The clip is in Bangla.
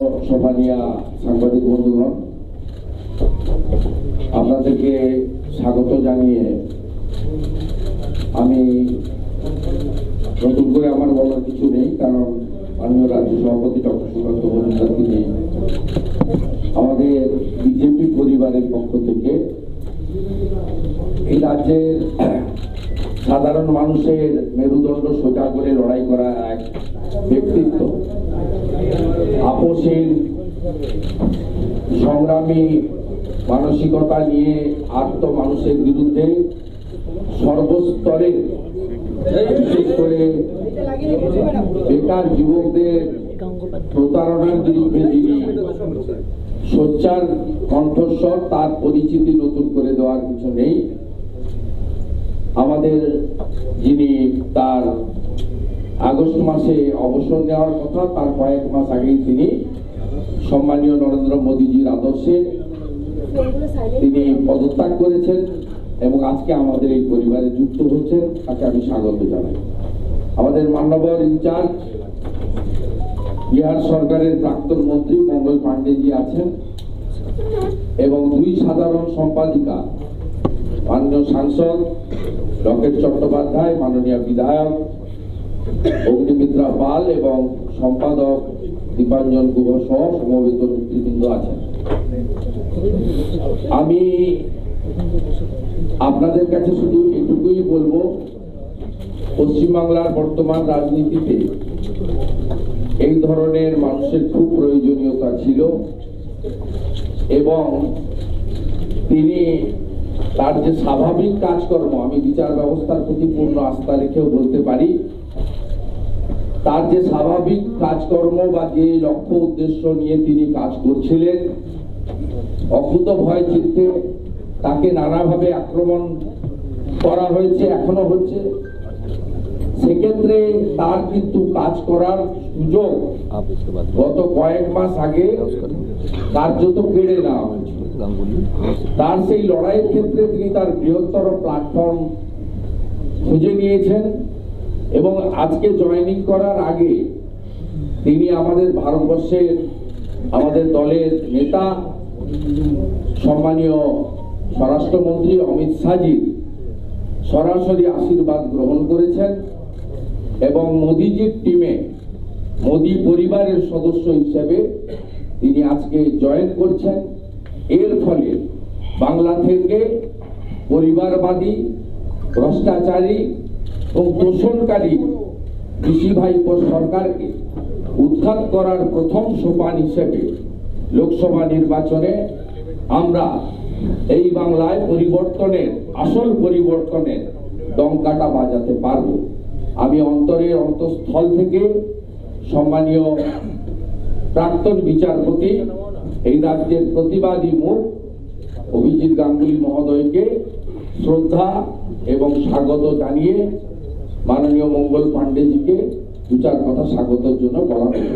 সম্মানীয় সাংবাদিক বন্ধুগণ, আপনাদেরকে স্বাগত জানিয়ে আমি নতুন করে আমার বলার কিছু নেই, কারণ মাননীয় রাজ্য সভাপতি ডক্টর সুকান্ত মজুমদার তিনি আমাদের বিজেপি পরিবারের পক্ষ থেকে এই রাজ্যের সাধারণ মানুষের মেরুদণ্ড সোজা করে লড়াই করা এক ব্যক্তিত্ব। আপোষের সংগ্রামী মানসিকতা নিয়ে আত্ম মানুষের বিরুদ্ধে সর্বস্তরে, বিশেষ করে বেকার যুবকদের প্রতারণার বিরুদ্ধে যিনি সোচ্চার কণ্ঠস্বর, তার পরিচিতি নতুন করে দেওয়ার কিছু নেই। আমাদের যিনি তার আগস্ট মাসে অবসর নেওয়ার কথা, তার কয়েক মাস আগেই তিনি সম্মানীয় নরেন্দ্র মোদীজির আদর্শে তিনি পদত্যাগ করেছেন এবং আজকে আমাদের এই পরিবারে যুক্ত হচ্ছেন। তাকে আমি স্বাগত জানাই। আমাদের মান্যবর ইনচার্জ, বিহার সরকারের প্রাক্তন মন্ত্রী মঙ্গল পাণ্ডেজি আছেন এবং দুই সাধারণ সম্পাদিকা, মাননীয় সাংসদ লকেট চট্টোপাধ্যায়, মাননীয় বিধায়ক অগ্নিমিত্রা পাল এবং সম্পাদক দীপাঞ্জন গুহ সহ সমবেত নেতৃবৃন্দ আছেন। আমি আপনাদের কাছে শুধু এটুকুই বলব, পশ্চিমবাংলার বর্তমান রাজনীতিতে এই ধরনের মানুষের খুব প্রয়োজনীয়তা ছিল এবং তিনি তার যে স্বাভাবিক কাজকর্ম, আমি বিচার ব্যবস্থার প্রতি পূর্ণ আস্থা রেখেও বলতে পারি তার যে স্বাভাবিক কাজকর্ম বা যে লক্ষ্য উদ্দেশ্য নিয়ে তিনি কাজ করছিলেন অকুত ভয় চিত্তে তাকে নানাভাবে আক্রমণ করা হয়েছে, এখনও হচ্ছে। সেক্ষেত্রে তার কিন্তু কাজ করার সুযোগ গত কয়েক মাস আগে কার্যত কেড়ে নেওয়া হয়েছিল। তার সেই লড়াইয়ের ক্ষেত্রে তিনি তার বৃহত্তর প্ল্যাটফর্ম খুঁজে নিয়েছেন। এবং আজকে জয়েনিং করার আগে তিনি আমাদের ভারতবর্ষের আমাদের দলের নেতা, সম্মানীয় স্বরাষ্ট্রমন্ত্রী অমিত শাহজির সরাসরি আশীর্বাদ গ্রহণ করেছেন এবং মোদিজির টিমে মোদি পরিবারের সদস্য হিসেবে তিনি আজকে জয়েন করছেন। এর ফলে বাংলা থেকে পরিবারবাদী, ভ্রষ্টাচারী এবং দূষণকারী কৃষি ভাইপো সরকারকে উৎখাত করার প্রথম সোপান হিসেবে লোকসভা নির্বাচনে আমরা এই বাংলায় পরিবর্তনের, আসল পরিবর্তনের দমকাটা বাজাতে পারব। আমি অন্তরের অন্তঃস্থল থেকে সম্মানীয় প্রাক্তন বিচারপতি, এই রাজ্যের প্রতিবাদী মুখ অভিজিৎ গাঙ্গুলি মহোদয়কে শ্রদ্ধা এবং স্বাগত জানিয়ে মাননীয় মঙ্গল পাণ্ডেজিকে দু চার কথা স্বাগতের জন্য বলা হয়েছে